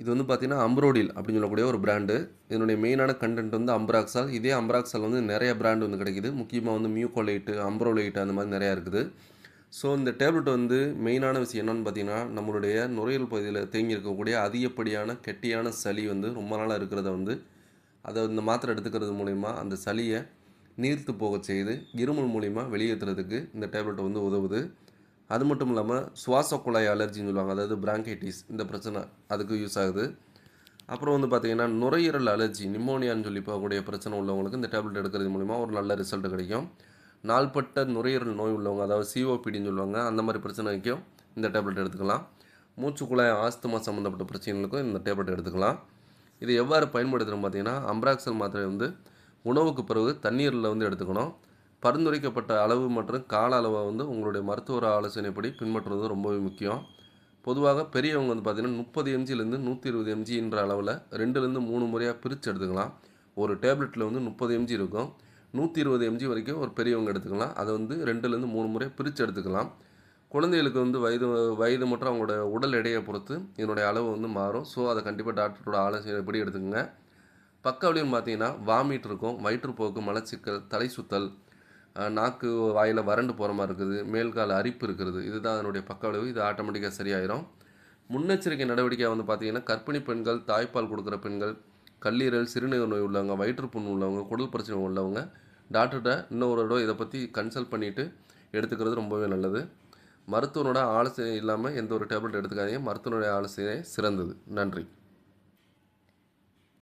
இது வந்து பார்த்திங்கன்னா அம்ப்ரோடில் அப்படின்னு சொல்லக்கூடிய ஒரு பிராண்டு இதனுடைய மெயினான கண்டென்ட் வந்து அம்ப்ராக்சால் இதே அம்ப்ராக்ஸால் வந்து நிறைய பிராண்ட் வந்து கிடைக்குது. முக்கியமாக வந்து மியூகோலைட்டு அம்ரோலைட்டு அந்த மாதிரி நிறையா இருக்குது. ஸோ இந்த டேப்லெட் வந்து மெயினான விஷயம் என்னென்னு பார்த்தீங்கன்னா நம்மளுடைய நுரையீரல் பகுதியில் தேங்கி இருக்கக்கூடிய அதிகப்படியான கெட்டியான சளி வந்து ரொம்ப நாளாக இருக்கிறத வந்து அதை இந்த மாத்திரை எடுத்துக்கிறது மூலிமா அந்த சளியை நீர்த்து போக செய்து இருமல் மூலிமா வெளியேற்றுறதுக்கு இந்த டேப்லெட் வந்து உதவுது. அது மட்டும் இல்லாமல் சுவாச குழாய் அலர்ஜின்னு சொல்லுவாங்க. அதாவது பிராங்கைட்டிஸ் இந்த பிரச்சனை அதுக்கு யூஸ் ஆகுது. அப்புறம் வந்து பார்த்திங்கன்னா நுரையீரல் அலர்ஜி நிமோனியான்னு சொல்லி போகக்கூடிய பிரச்சனை உள்ளவங்களுக்கு இந்த டேப்லெட் எடுக்கிறது மூலிமா ஒரு நல்ல ரிசல்ட் கிடைக்கும். நாள்பட்ட நுரையீரல் நோய் உள்ளவங்க அதாவது சிஓபிடின்னு சொல்லுவாங்க அந்த மாதிரி பிரச்சனைக்கும் இந்த டேப்லெட் எடுத்துக்கலாம். மூச்சு குழாய் ஆஸ்துமா சம்மந்தப்பட்ட பிரச்சனைகளுக்கும் இந்த டேப்லெட் எடுத்துக்கலாம். இது எவ்வாறு பயன்படுத்துகிறோம் பார்த்தீங்கன்னா அம்ப்ராக்சல் மாத்திரை வந்து உணவுக்கு பிறகு தண்ணீரில் வந்து எடுத்துக்கணும். பரிந்துரைக்கப்பட்ட அளவு மற்றும் கால அளவை வந்து உங்களுடைய மருத்துவர் ஆலோசனைப்படி பின்பற்றுவது ரொம்பவே முக்கியம். பொதுவாக பெரியவங்க வந்து பார்த்திங்கன்னா முப்பது எம்ஜிலேருந்து நூற்றி இருபது எம்ஜின்ற அளவில் ரெண்டுலேருந்து மூணு முறையாக பிரித்து எடுத்துக்கலாம். ஒரு டேப்லெட்டில் வந்து முப்பது எம்ஜி இருக்கும். நூற்றி இருபது எம்ஜி வரைக்கும் ஒரு பெரியவங்க எடுத்துக்கலாம். அதை வந்து ரெண்டுலேருந்து மூணு முறையாக பிரித்து எடுத்துக்கலாம். குழந்தைகளுக்கு வந்து வயது வயது மற்றும் அவங்களோட உடல் எடையை பொறுத்து இதனுடைய அளவு வந்து மாறும். ஸோ அதை கண்டிப்பாக டாக்டரோட ஆலோசனைப்படி எடுத்துக்கோங்க. பக்கவழியும் பார்த்தீங்கன்னா வாமிட் இருக்கும் வயிற்றுப்போக்கு மலச்சிக்கல் தலை சுத்தல் நாக்கு வாயில் வறண்டு போகிற மாதிரி இருக்குது மேல்கால் அரிப்பு இருக்கிறது இதுதான் அதனுடைய பக்க விளைவு இது ஆட்டோமேட்டிக்காக சரியாயிரும். முன்னெச்சரிக்கை நடவடிக்கையாக வந்து பார்த்தீங்கன்னா கர்ப்பிணி பெண்கள் தாய்ப்பால் கொடுக்குற பெண்கள் கல்லீரல் சிறுநீர் நோய் உள்ளவங்க வயிற்றுப்புண் உள்ளவங்க குடல் பிரச்சனை உள்ளவங்க டாக்டர்கிட்ட இன்னொரு தடவை இதை பற்றி கன்சல்ட் பண்ணிவிட்டு எடுத்துக்கிறது ரொம்பவே நல்லது. மருத்துவனோட ஆலோசனை இல்லாமல் எந்த ஒரு டேப்லெட் எடுத்துக்காதீங்க. மருத்துவனுடைய ஆலோசனை சிறந்தது. நன்றி.